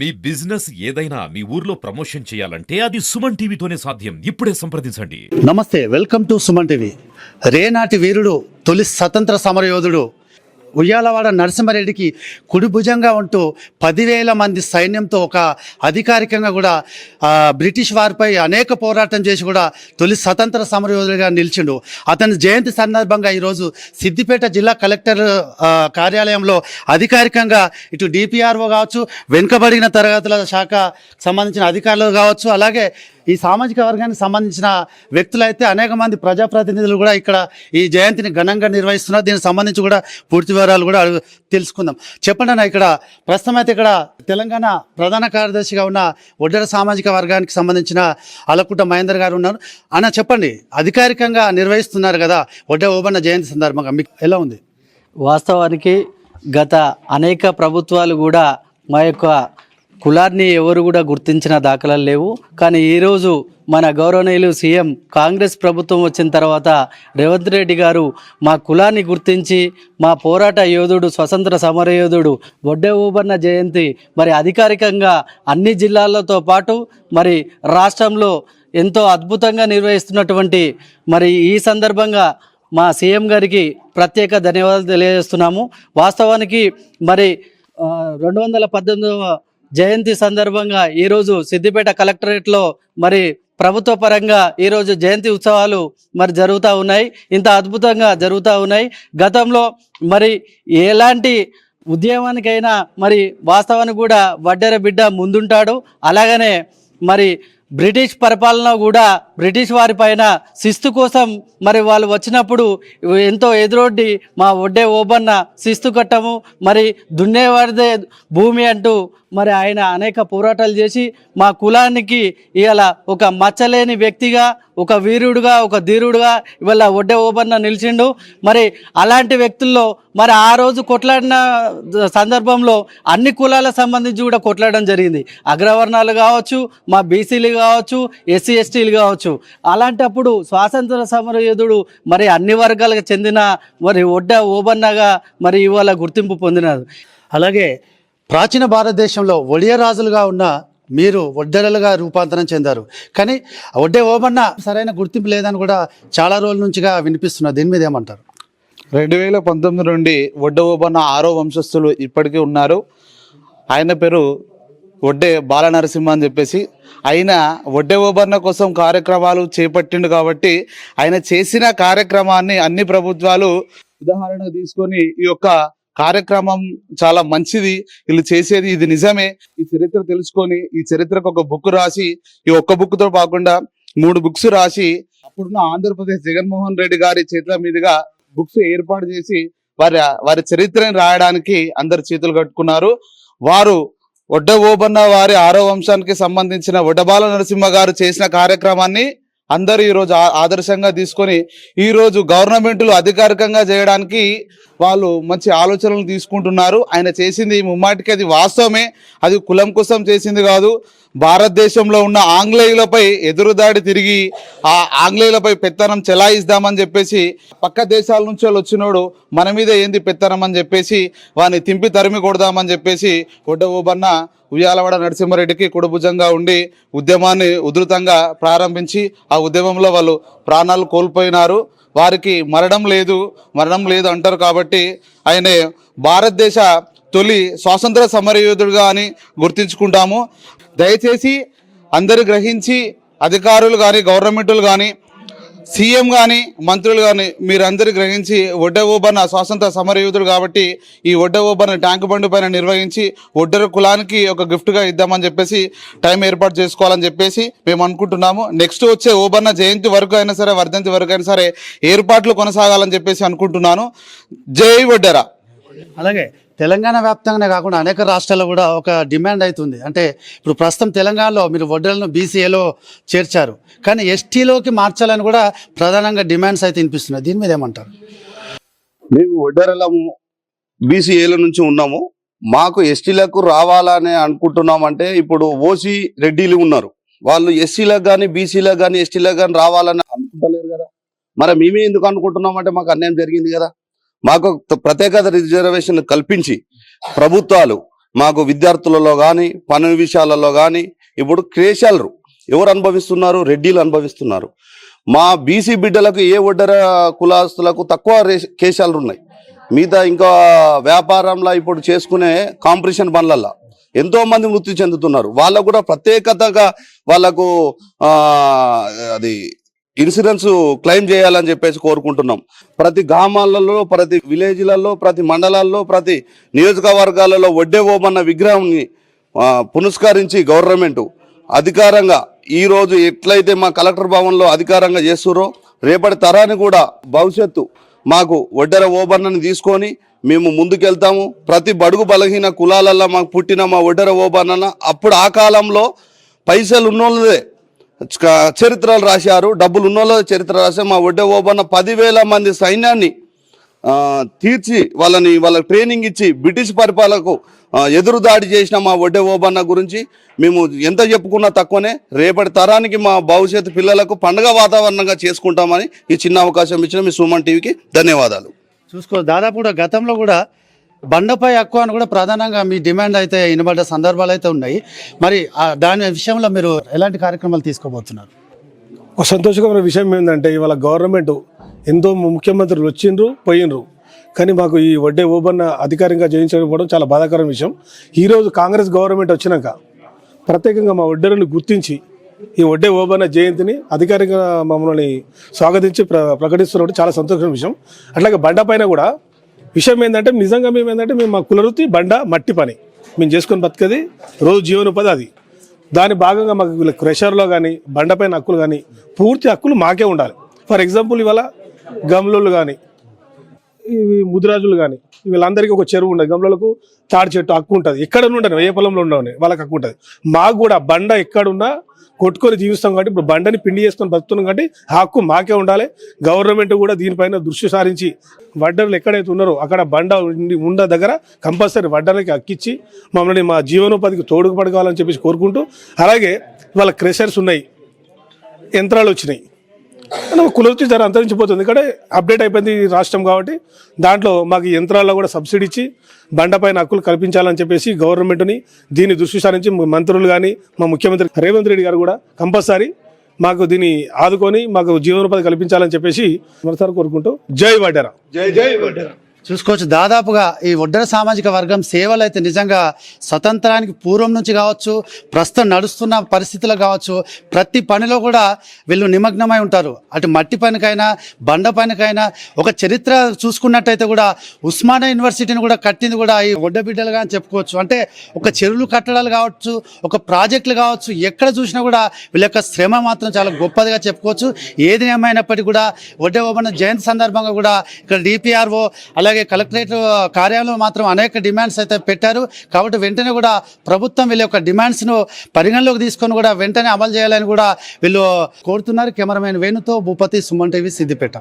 మీ business ఏదైనా మీ ఊర్లో promotion చేయాలంటే అది సుమన్ టీవీతోనే సాధ్యం. ఇప్పుడే సంప్రదించండి. నమస్తే వెల్కమ్ టు సుమన్ టీవీ. రేనాటి వీరుడు తొలి స్వతంత్ర సమరయోధుడు ఉయ్యాలవాడ నరసింహారెడ్డికి కుడిభుజంగా ఉంటూ పదివేల మంది సైన్యంతో ఒక అధికారికంగా కూడా బ్రిటిష్ వారిపై అనేక పోరాటం చేసి కూడా తొలి స్వతంత్ర సమరయోధులుగా నిలిచిండు. అతని జయంతి సందర్భంగా ఈరోజు సిద్దిపేట జిల్లా కలెక్టర్ కార్యాలయంలో అధికారికంగా ఇటు డిపిఆర్ఓ కావచ్చు వెనుకబడిన తరగతుల శాఖ సంబంధించిన అధికారులు కావచ్చు అలాగే ఈ సామాజిక వర్గానికి సంబంధించిన వ్యక్తులైతే అనేక మంది ప్రజాప్రతినిధులు కూడా ఇక్కడ ఈ జయంతిని ఘనంగా నిర్వహిస్తున్నారు. దీనికి సంబంధించి కూడా పూర్తి వివరాలు కూడా తెలుసుకుందాం. చెప్పండి అన్న ఇక్కడ ప్రస్తుతం అయితే ఇక్కడ తెలంగాణ ప్రధాన కార్యదర్శిగా ఉన్న ఒడ్డర సామాజిక వర్గానికి సంబంధించిన అలకుట మహేందర్ గారు ఉన్నారు. అన్న చెప్పండి. అధికారికంగా నిర్వహిస్తున్నారు కదా ఒడ్డ ఓబన్న జయంతి సందర్భంగా. మీకు ఎలా ఉంది? వాస్తవానికి గత అనేక ప్రభుత్వాలు కూడా మా యొక్క కులాన్ని ఎవరు కూడా గుర్తించిన దాఖలాలు లేవు. కానీ ఈరోజు మన గౌరవనీయులు సీఎం కాంగ్రెస్ ప్రభుత్వం వచ్చిన తర్వాత రేవంత్ రెడ్డి గారు మా కులాన్ని గుర్తించి మా పోరాట యోధుడు స్వతంత్ర సమరయోధుడు వడ్డే ఊబన్న జయంతి మరి అధికారికంగా అన్ని జిల్లాలతో పాటు మరి రాష్ట్రంలో ఎంతో అద్భుతంగా నిర్వహిస్తున్నటువంటి మరి ఈ సందర్భంగా మా సీఎం గారికి ప్రత్యేక ధన్యవాదాలు తెలియజేస్తున్నాము. వాస్తవానికి మరి రెండు వందల పద్దెనిమిదవ జయంతి సందర్భంగా ఈరోజు సిద్దిపేట కలెక్టరేట్లో మరి ప్రభుత్వ పరంగా ఈరోజు జయంతి ఉత్సవాలు మరి జరుగుతూ ఉన్నాయి. ఇంత అద్భుతంగా జరుగుతూ ఉన్నాయి. గతంలో మరి ఎలాంటి ఉద్యమానికైనా మరి వాస్తవానికి కూడా వడ్డెర బిడ్డ ముందుంటాడు. అలాగనే మరి బ్రిటిష్ పరిపాలన కూడా బ్రిటిష్ వారి పైన శిస్తు కోసం మరి వాళ్ళు వచ్చినప్పుడు ఎంతో ఎదురొడ్డి మా ఒడ్డే ఓబన్న శిస్తు కట్టము మరి దున్నేవాడిదే భూమి అంటూ మరి ఆయన అనేక పోరాటాలు చేసి మా కులానికి ఇవాళ ఒక మచ్చలేని వ్యక్తిగా ఒక వీరుడుగా ఒక ధీరుడుగా ఇవాళ ఒడ్డే ఓబన్న నిలిచిండు. మరి అలాంటి వ్యక్తుల్లో మరి ఆ రోజు కొట్లాడిన సందర్భంలో అన్ని కులాల సంబంధించి కూడా కొట్లాడడం జరిగింది. అగ్రవర్ణాలు కావచ్చు మా బీసీలు కావచ్చు ఎస్సీ ఎస్టీలు కావచ్చు. అలాంటప్పుడు స్వాతంత్ర సమరయోధుడు మరి అన్ని వర్గాలకు చెందిన మరి ఒడ్డ ఓబన్నగా మరి ఇవాళ గుర్తింపు పొందినారు. అలాగే ప్రాచీన భారతదేశంలో ఒడియ రాజులుగా ఉన్న మీరు ఒడ్డెరలుగా రూపాంతరం చెందారు. కానీ ఒడ్డే ఓబన్న సరైన గుర్తింపు లేదని కూడా చాలా రోజుల నుంచిగా వినిపిస్తున్నారు దీని మీద ఏమంటారు? రెండు వేల పంతొమ్మిది నుండి వడ్డ ఓబన్న ఆరో వంశస్థులు ఇప్పటికీ ఉన్నారు. ఆయన పేరు వడ్డే బాలనరసింహ అని చెప్పేసి ఆయన వడ్డే ఓబన్న కోసం కార్యక్రమాలు చేపట్టిండు కాబట్టి ఆయన చేసిన కార్యక్రమాన్ని అన్ని ప్రభుత్వాలు ఉదాహరణ తీసుకొని ఈ యొక్క కార్యక్రమం చాలా మంచిది. వీళ్ళు చేసేది ఇది నిజమే. ఈ చరిత్ర తెలుసుకొని ఈ చరిత్రకు ఒక బుక్ రాసి ఈ ఒక్క బుక్తో కాకుండా మూడు బుక్స్ రాసి అప్పుడున్న ఆంధ్రప్రదేశ్ జగన్మోహన్ రెడ్డి గారి చేతుల మీదుగా బుక్స్ ఏర్పాటు చేసి వారి వారి చరిత్రని రాయడానికి అందరు చేతులు కట్టుకున్నారు. వారు ఒడ్డ ఓబన్న వారి ఆరో వంశానికి సంబంధించిన ఒడ్డబాల నరసింహ గారు చేసిన కార్యక్రమాన్ని అందరూ ఈరోజు ఆ- ఆదర్శంగా తీసుకొని ఈరోజు గవర్నమెంట్లు అధికారికంగా చేయడానికి వాళ్ళు మంచి ఆలోచనలు తీసుకుంటున్నారు. ఆయన చేసింది ముమ్మాటికి అది వాస్తవమే. అది కులం కోసం చేసింది కాదు. భారతదేశంలో ఉన్న ఆంగ్లేయులపై ఎదురుదాడి తిరిగి ఆ ఆంగ్లేయులపై పెత్తనం చెలాయిస్తామని చెప్పేసి పక్క దేశాల నుంచి వాళ్ళు వచ్చినోడు మన మీద ఏంది పెత్తనం అని చెప్పేసి వాని తింపి తరిమి కొడదామని చెప్పేసి ఒడ్డ ఓబన్న ఉయ్యాలవాడ నరసింహారెడ్డికి కుడుభుజంగా ఉండి ఉద్యమాన్ని ఉధృతంగా ప్రారంభించి ఆ ఉద్యమంలో వాళ్ళు ప్రాణాలు కోల్పోయినారు. వారికి మరణం లేదు మరణం లేదు అంటారు కాబట్టి ఆయనే భారతదేశ తొలి స్వాతంత్ర సమరయోధుడుగా అని గుర్తించుకుంటాము. దయచేసి అందరు గ్రహించి అధికారులు కానీ గవర్నమెంట్లు కానీ సీఎం కానీ మంత్రులు కానీ మీరందరూ గ్రహించి ఒడ్డ ఓబన్న స్వాతంత్ర సమరయోధుడు కాబట్టి ఈ ఒడ్డ ఓబన్న ట్యాంక్ బండి పైన నిర్వహించి ఒడ్డర కులానికి ఒక గిఫ్ట్గా ఇద్దామని చెప్పేసి టైం ఏర్పాటు చేసుకోవాలని చెప్పేసి మేము అనుకుంటున్నాము. నెక్స్ట్ వచ్చే ఓబన్న జయంతి వరకు అయినా సరే వర్ధంతి వరకు అయినా సరే ఏర్పాట్లు కొనసాగాలని చెప్పేసి అనుకుంటున్నాను. జై ఒడ్డరా అలాగే. తెలంగాణ వ్యాప్తంగానే కాకుండా అనేక రాష్ట్రాల్లో కూడా ఒక డిమాండ్ అవుతుంది అంటే ఇప్పుడు ప్రస్తుతం తెలంగాణలో మీరు వడ్డలను బీసీఏలో చేర్చారు. కానీ ఎస్టీలోకి మార్చాలని కూడా ప్రధానంగా డిమాండ్స్ అయితే వినిపిస్తున్నాయి. దీని మీద ఏమంటారు? మేము వడ్డరలము బీసీఏల నుంచి ఉన్నాము. మాకు ఎస్టీలకు రావాలని అనుకుంటున్నామంటే ఇప్పుడు ఓసీ రెడ్డిలు ఉన్నారు. వాళ్ళు ఎస్సీలకు కానీ బీసీలకు కానీ ఎస్టీలకు కానీ రావాలని అనుకుంటలేరు కదా. మరి మేమే ఎందుకు అనుకుంటున్నామంటే మాకు అన్యాయం జరిగింది కదా. మాకు ప్రత్యేకత రిజర్వేషన్ కల్పించి ప్రభుత్వాలు మాకు విద్యార్థులలో కానీ పని విషయాలలో కానీ ఇప్పుడు క్రేషాలరు. ఎవరు అనుభవిస్తున్నారు? రెడ్డిలు అనుభవిస్తున్నారు. మా బీసీ బిడ్డలకు ఏ ఒడ్డర కులాస్తులకు తక్కువ కేశాలు ఉన్నాయి మిగతా ఇంకా వ్యాపారంలో ఇప్పుడు చేసుకునే కాంపిటీషన్ పనులల్లో ఎంతో మంది మృతి చెందుతున్నారు. వాళ్ళకు కూడా ప్రత్యేకతగా వాళ్ళకు అది ఇన్సూరెన్స్ క్లెయిమ్ చేయాలని చెప్పేసి కోరుకుంటున్నాం. ప్రతి గ్రామాలలో ప్రతి విలేజ్లలో ప్రతి మండలాల్లో ప్రతి నియోజకవర్గాలలో వడ్డేవోమన్న విగ్రహాన్ని పునస్కరించి గవర్నమెంట్ అధికారంగా ఈరోజు ఎట్లయితే మా కలెక్టర్ భవన్లో అధికారంగా చేస్తురో రేపటి తరాన్ని కూడా భవిష్యత్తు మాకు ఒడ్డెర ఓబన్నని తీసుకొని మేము ముందుకెళ్తాము. ప్రతి బడుగు బలహీన కులాలల్లో మాకు పుట్టిన మా ఒడ్డెర ఓబన్న అప్పుడు ఆ కాలంలో పైసలు ఉన్నోళ్ళదే చరిత్రలు రాశారు. డబ్బులు ఉన్నోళ్ళ చరిత్ర రాశారు. మా ఒడ్డే ఓబన్న పదివేల మంది సైన్యాన్ని తీర్చి వాళ్ళని వాళ్ళకి ట్రైనింగ్ ఇచ్చి బ్రిటిష్ పరిపాలకు ఎదురుదాడి ఎదురు దాడి చేసిన మా ఒడ్డే ఓబన్న గురించి మేము ఎంత చెప్పుకున్నా తక్కువనే. రేపటి తరానికి మా భవిష్యత్తు పిల్లలకు పండగ వాతావరణంగా చేసుకుంటామని ఈ చిన్న అవకాశం ఇచ్చిన మీ సుమన్ టీవీకి ధన్యవాదాలు. చూసుకో దాదాపు కూడా గతంలో కూడా బండపై హక్కు అని కూడా ప్రధానంగా మీ డిమాండ్ అయితే వినబడ్డ సందర్భాలు అయితే ఉన్నాయి. మరి ఆ దాని విషయంలో మీరు ఎలాంటి కార్యక్రమాలు తీసుకోబోతున్నారు? ఒక సంతోషకరమైన విషయం ఏంటంటే ఇవాళ గవర్నమెంట్ ఎంతో ముఖ్యమంత్రులు వచ్చిండ్రు పోయినరు కానీ మాకు ఈ వడ్డే ఓబన్న అధికారికంగా జయించకపోవడం చాలా బాధాకరమైన విషయం. ఈరోజు కాంగ్రెస్ గవర్నమెంట్ వచ్చినాక ప్రత్యేకంగా మా వడ్డేరుని గుర్తించి ఈ వడ్డే ఓబన్న జయంతిని అధికారికంగా మమ్మల్ని స్వాగతించి ప్ర ప్రకటిస్తున్నప్పుడు చాలా సంతోషం విషయం. అట్లాగే బండపైన కూడా విషయం ఏంటంటే నిజంగా మేము ఏంటంటే మేము మా కులవృత్తి బండ మట్టి పని. మేము చేసుకొని బతికేది రోజు జీవనోపాధి అది. దాని భాగంగా మాకు క్రెషర్లో కానీ బండపైన హక్కులు కానీ పూర్తి హక్కులు మాకే ఉండాలి. ఫర్ ఎగ్జాంపుల్ ఇవాళ గమ్లోళ్ళు కానీ ఇవి ముదిరాజులు కానీ వీళ్ళందరికీ ఒక చెరువు ఉండదు. గమ్లకు తాడి చెట్టు హక్కు ఉంటుంది. ఎక్కడ ఉండను ఏ పొలంలో ఉండవని వాళ్ళకి హక్కు ఉంటుంది. మాకు కూడా బండ ఎక్కడున్నా కొట్టుకొని జీవిస్తాం కాబట్టి ఇప్పుడు బండని పిండి చేసుకొని బతుకుతున్నాం కాబట్టి హక్కు మాకే ఉండాలి. గవర్నమెంట్ కూడా దీనిపైన దృష్టి సారించి వడ్డర్లు ఎక్కడైతే ఉన్నారో అక్కడ బండ ఉండ దగ్గర కంపల్సరీ వడ్డర్లకి హక్కిచ్చి మమ్మల్ని మా జీవనోపాధికి తోడుకు పడుకోవాలని చెప్పేసి కోరుకుంటూ అలాగే వాళ్ళ క్రెషర్స్ ఉన్నాయి యంత్రాలు వచ్చినాయి. కులవృత్తి ధర అంతరించిపోతుంది. ఇక్కడ అప్డేట్ అయిపోయింది రాష్ట్రం కాబట్టి దాంట్లో మాకు యంత్రాల్లో కూడా సబ్సిడీ ఇచ్చి బండపైన హక్కులు కల్పించాలని చెప్పేసి గవర్నమెంట్ని దీన్ని దృష్టి సారించి మంత్రులు కానీ మా ముఖ్యమంత్రి రేవంత్ రెడ్డి గారు కూడా కంపల్సరీ మాకు దీన్ని ఆదుకొని మాకు జీవనోపాధి కల్పించాలని చెప్పేసి మరోసారి కోరుకుంటూ జై వడ్డెరా. చూసుకోవచ్చు. దాదాపుగా ఈ ఒడ్డర సామాజిక వర్గం సేవలు అయితే నిజంగా స్వతంత్రానికి పూర్వం నుంచి కావచ్చు ప్రస్తుతం నడుస్తున్న పరిస్థితులు కావచ్చు ప్రతి పనిలో కూడా వీళ్ళు నిమగ్నమై ఉంటారు. అటు మట్టి పనికైనా బండ పనికైనా ఒక చరిత్ర చూసుకున్నట్టయితే కూడా ఉస్మానియా యూనివర్సిటీని కూడా కట్టింది కూడా ఈ ఒడ్డ బిడ్డలుగా అని చెప్పుకోవచ్చు. అంటే ఒక చెరువులు కట్టడాలు కావచ్చు ఒక ప్రాజెక్టులు కావచ్చు ఎక్కడ చూసినా కూడా వీళ్ళ యొక్క శ్రమ మాత్రం చాలా గొప్పదిగా చెప్పుకోవచ్చు. ఏది ఏమైనప్పటికీ కూడా ఒడ్డే జయంతి సందర్భంగా కూడా ఇక్కడ డిపిఆర్ఓ అలాగే కలెక్టరేట్ కార్యాలయం మాత్రం అనేక డిమాండ్స్ అయితే పెట్టారు. కాబట్టి వెంటనే కూడా ప్రభుత్వం వీళ్ళ యొక్క డిమాండ్స్ను పరిగణలోకి తీసుకొని కూడా వెంటనే అమలు చేయాలని కూడా వీళ్ళు కోరుతున్నారు. కెమెరామెన్ వేణుతో భూపతి సుమన్ టీవీ సిద్దిపేట.